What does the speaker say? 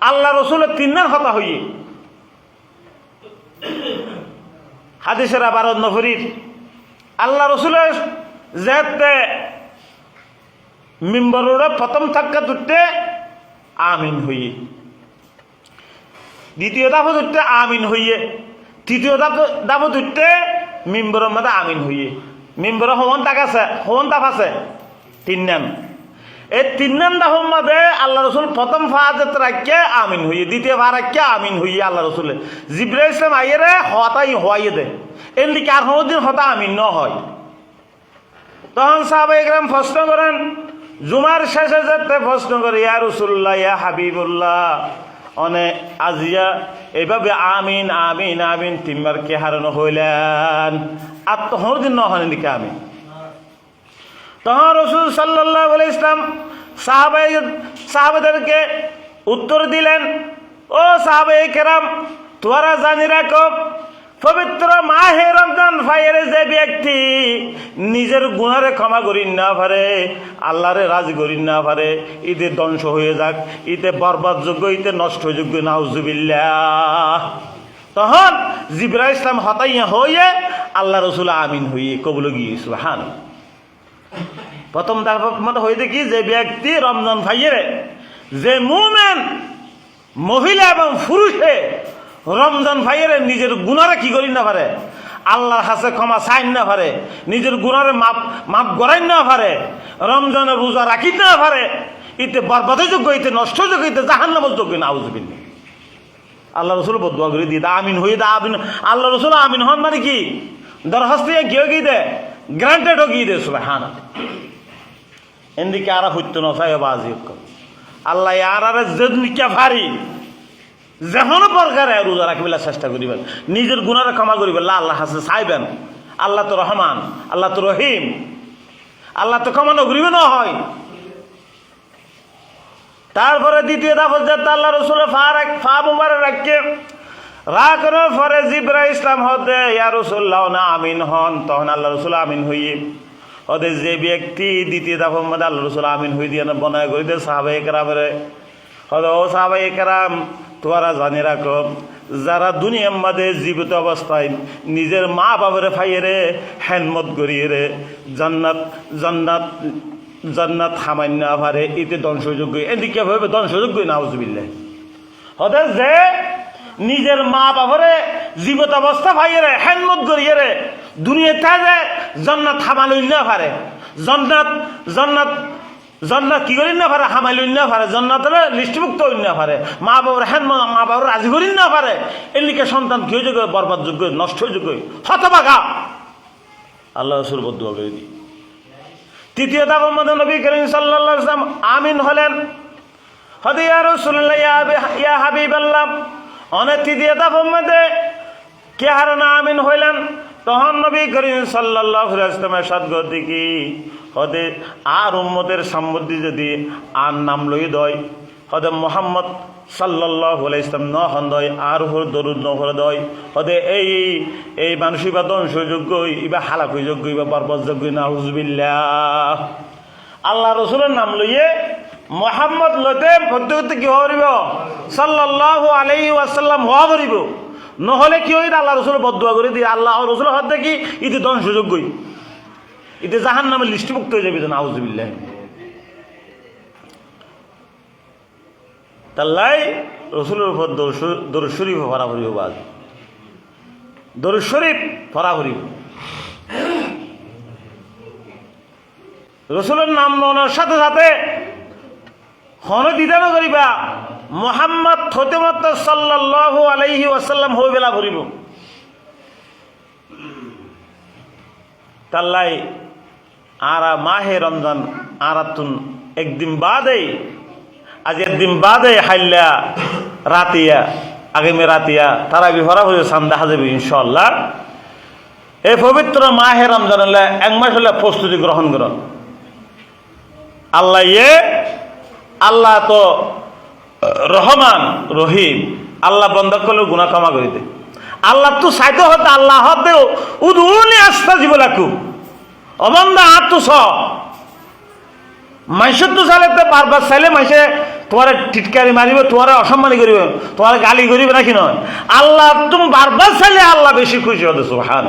আল্লাহ রসুলের তিনজন হতা হইয়ে। হাদিসের আবার নফরির। আল্লাহ রসুলের যেতে মিম্বরের প্রথম থাক্কা দুটে আমিন হইয়ে। দ্বিতীয় দাফ দুটে আমিন হইয়ে। তৃতীয় দাফ দাফ দুটে মিম্বরের মধ্যে আমিন হইয়ে। মিম্বর হমন তাক আছে হমন তাপ আছে। তিন নাম। এই তিন দাফের মধ্যে আল্লাহ রসুল প্রথম ফাজত রাখিয়ে আমিন হইয়ে, দ্বিতীয় ফা রাখিয়ে আমিন হইয়ে আল্লাহ রসুলে। জিব্রা ইসলাম আইয়ে হতাই হওয়াইয়ে দে। এমনিকে আর দিন হতা আমিন ন হয়। তখন সাহাবাই গ্রাম প্রশ্ন করেন, জুমার শেষে যেতে প্রশ্ন করে, ইয়া রসুল্লাহ ইয়া হাবিবুল্লাহ, অনে আজিয়া, এইভাবে আমিন আমিন আমিন, তিনবার কে হারানো হইলেন? আর তখন দিন নহন এদিকে আমিন। তখন রসুল সাল্লাহ ইসলাম সাহাবাই সাহাবাদেরকে উত্তর দিলেন, ও সাহাবাই কেরাম তোরা জানি রাখো, পবিত্র মাহে রমজান ফাইয়ের যে ব্যক্তি নিজের গুণারে ক্ষমা করি না পারে, আল্লাহরে রাজ করি না পারে, ঈদে ধ্বংস হয়ে যাক, ঈদে বরবাদযোগ্য ঈদে নষ্টযোগ্য নাউজুবিল্লাহ। তখন জিবরা ইসলাম হতাইয়া হয়ে আল্লাহ রসুল আমিন হইয়ে কবুল গিয়েছিল হান প্রথম মতো হয়ে দেখি যে ব্যক্তি রমজান ভাইয়ের যে মুমেন মহিলা এবং পুরুষে রমজান ভাইয়ের নিজের গুণারে কি করি না পারে? আল্লাহর হাসে ক্ষমা চাইন না পারে, নিজের গুণারে মাপ মাপ গড়াই না পারে রমজানের রোজা রাখি না পারে, ইতে বরবাদের যোগ্য, ইতে নষ্ট যোগ্য, ইতে জাহান্নামল যোগ্য না আউজবিন আল্লাহ রসুল বদুয়া করে দিয়ে আমিন হয়ে দা, আমিন। আল্লাহ রসুল আমিন হন মানে কি? দরখাস্ত গিয়ে গিয়ে দে? গ্রান্টেডও গিয়ে দে সুবাহ হানা এদিকে আর হইতো বাজি আল্লাহ আর আর ভারি যেমন প্রকারে রোজা রাখিবেলা চেষ্টা করিবেন, নিজের গুণারে ক্ষমা করিবেন। আল্লাহ হাসে চাইবেন। আল্লাহ তো রহমান, আল্লাহ তো রহিম। আল্লাহ তো ক্ষমা নগরিবে না হয়। তারপরে দ্বিতীয় দাফত যে আল্লাহ রসুলের ফা মুবারে রাখকে, রাখনের পরে জিব্রা ইসলাম হতে, ইয়া রসুল্লাহ, না আমিন হন, তখন আল্লাহ রসুল আমিন হইয়ে ওদের যে ব্যক্তি দ্বিতীয় দাফের মধ্যে আল্লাহ রসুল আমিন হয়ে দিয়ে বনায় করে দিয়ে সাহাবাই কেরামের। হয়তো ও সাহাবাই কেরাম, তোরা জানি রাখো, যারা দুনিয়ার মাঝে জীবিত অবস্থায় নিজের মা বাবারে ফাইয়ে হ্যানমত করিয়ে জান্নাত জান্নাত জান্নাত সামান্য আভারে এতে ধ্বংসযোগ্য। এদিকে ভাবে ধ্বংসযোগ্য নাউজবিল্লা হতে যে নিজের মা বাবারে জীবিত অবস্থা ভাইয়ে রে হ্যানমত করিয়ে দুনিয়াতে জান্নাত হামালই না পারে জান্নাত জান্নাত, জন্নাত কি করি না পারে হামাইল না পারে জন্নাতের লিস্টভুক্ত হইন না পারে মা বাবার হ্যান মা বাবার রাজি করি না পারে এলিকে সন্তান কি যোগ্য বরবাদ যোগ্য নষ্ট যোগ্য হতবাগা। আল্লাহ রসুল বদুয়া করে দিই। তৃতীয় দাবার মধ্যে নবী করিম সাল্লাহ ইসলাম আমিন হলেন। হদে ইয়া রসুল্লাহ ইয়া হাবিব আল্লাহ অনেক তৃতীয় দাবার মধ্যে কে হারানা আমিন হইলেন? তখন নবী করিম সাল্লাহ ইসলামের সদ্গতি কি হদে আর উম্মতের সম্বন্ধে যদি আর নাম লই দয়, হদে মোহাম্মদ সাল্লাহ ইসলাম ন হন্দয় আর উপর দরুদ নহর দয়, হদে এই এই মানুষই বা ধ্বংসযোগ্য, ইবা হালাকুই যোগ্য ইবা বরবযোগ্য না হুজবিল্লাহ আল্লাহ রসুলের নাম লইয়ে মোহাম্মদ লতে প্রত্যেকতে কি হরিব সাল্লাহ আলাই ওয়াসাল্লাম হওয়া করিব নহলে কি হইত আল্লাহ রসুল বদুয়া করে দিয়ে আল্লাহ রসুল হদ দেখি, ইতি ধ্বংসযোগ্যই। ইতি জাহান নামে লিস্টিভুক্ত হয়ে যাবে আউজবিল্লাহ তাল্লাই রসুলের উপর দরুদ শরীফ দরুদ শরীফ ভরা ভরিব রসুলের নাম নেওয়ার সাথে সাথে হন দিদান করিবা মোহাম্মদ ফতেমত সাল্লাহ আলাইহি ওয়াসাল্লাম হয়ে বেলা ভরিব তাল্লাই আরা মাহে রমজান আরাতুন একদিন বাদে আজ একদিন বাদে হাইল্লা রাতিয়া, আগামী রাতিয়া তারা বিভরা হয়ে সান্দা হাজাবে ইনশাল্লাহ এই পবিত্র মাহে রমজান এক মাস হলে প্রস্তুতি গ্রহণ করুন। আল্লাহ ইয়ে আল্লাহ তো রহমান, রহিম, আল্লাহ বন্ধ করলে গুণা ক্ষমা করে দে। আল্লাহ তো সাইতে হতে আল্লাহ হতে উদুনি আস্থা জীব লাখু অবন্ধা আত্ম স। মাইসের তো চালে বারবার চাইলে মাইসে তোমার টিটকারি মারিবে, তোমার অসম্মানী করিবে, তোমার গালি করিবে নাকি নয়? আল্লাহ তুমি বারবার চাইলে আল্লাহ বেশি খুশি হতে সুবহান